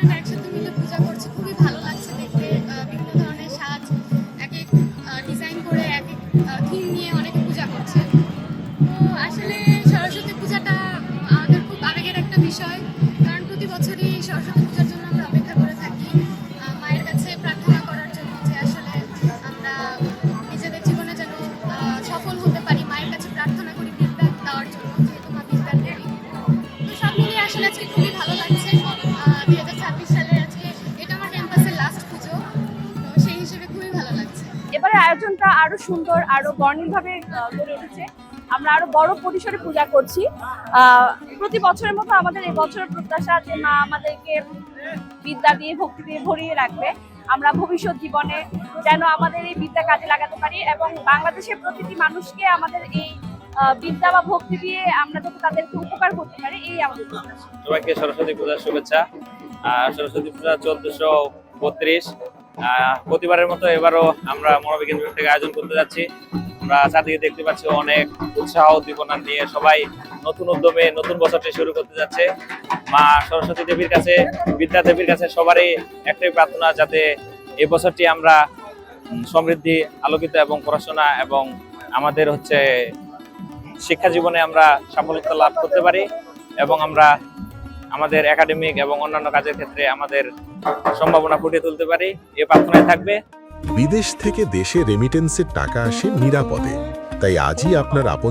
আপনারা একসাথে মিলে পূজা করছে, খুবই ভালো লাগছে দেখতে। বিভিন্ন ধরনের সাজ, এক এক ডিজাইন করে এক এক থিম নিয়ে অনেকে পূজা করছে। তো আসলে সরস্বতী পূজাটা আমাদের খুব আবেগের একটা বিষয়, কারণ প্রতি বছরই সরস্বতী পূজার জন্য আমরা অপেক্ষা করে থাকি মায়ের কাছে প্রার্থনা করার জন্য যে আসলে আমরা নিজেদের জীবনে যেন সফল হতে পারি, মায়ের কাছে প্রার্থনা করি ফিডব্যাক দেওয়ার জন্য, যেহেতু মা ফিডব্যাক দেয় তো সব মিলিয়ে আসলে আজকে খুবই ভালো লাগে আয়োজনটা আরও সুন্দর আরও বর্ণিলভাবে গড়ে উঠেছে। আমরা আরও বড় পরিসরে পূজা করছি। প্রতি বছরের মতো আমাদের এই বছরের প্রত্যাশা যে মা আমাদেরকে বিদ্যা দিয়ে ভক্তি দিয়ে ভরিয়ে রাখবে। আমরা ভবিষ্যৎ জীবনে যেন আমাদের এই বিদ্যা কাজে লাগাতে পারি এবং বাংলাদেশের প্রতিটি মানুষকে আমাদের এই বিদ্যা বা ভক্তি দিয়ে আমরা যাতে তাদেরকে উপকার করতে পারি এই আমাদের সবাইকে সরস্বতী পূজার শুভেচ্ছা। আহ, সরস্বতী পূজা চোদ্দশো বত্রিশ প্রতিবারের মতো এবারও আমরা মনোবিজ্ঞান বিভাগ থেকে আয়োজন করতে যাচ্ছি। আমরা চারদিকে দেখতে পাচ্ছি অনেক উৎসাহ উদ্দীপনা নিয়ে সবাই নতুন উদ্যমে নতুন বছরটি শুরু করতে যাচ্ছে। মা সরস্বতী দেবীর কাছে, বিদ্যা দেবীর কাছে সবারই একটাই প্রার্থনা যাতে এই বছরটি আমরা সমৃদ্ধি, আলোকিত এবং পড়াশোনা এবং আমাদের হচ্ছে শিক্ষা জীবনে আমরা সফলতা লাভ করতে পারি এবং আমরা আমাদের একাডেমিক এবং অন্যান্য কাজের ক্ষেত্রে আমাদের সম্ভাবনা ফুটিয়ে তুলতে পারি, এ প্রার্থনায় থাকবে। বিদেশ থেকে দেশে রেমিটেন্সের টাকা আসে নিরাপদে, তাই আজই আপনার আপন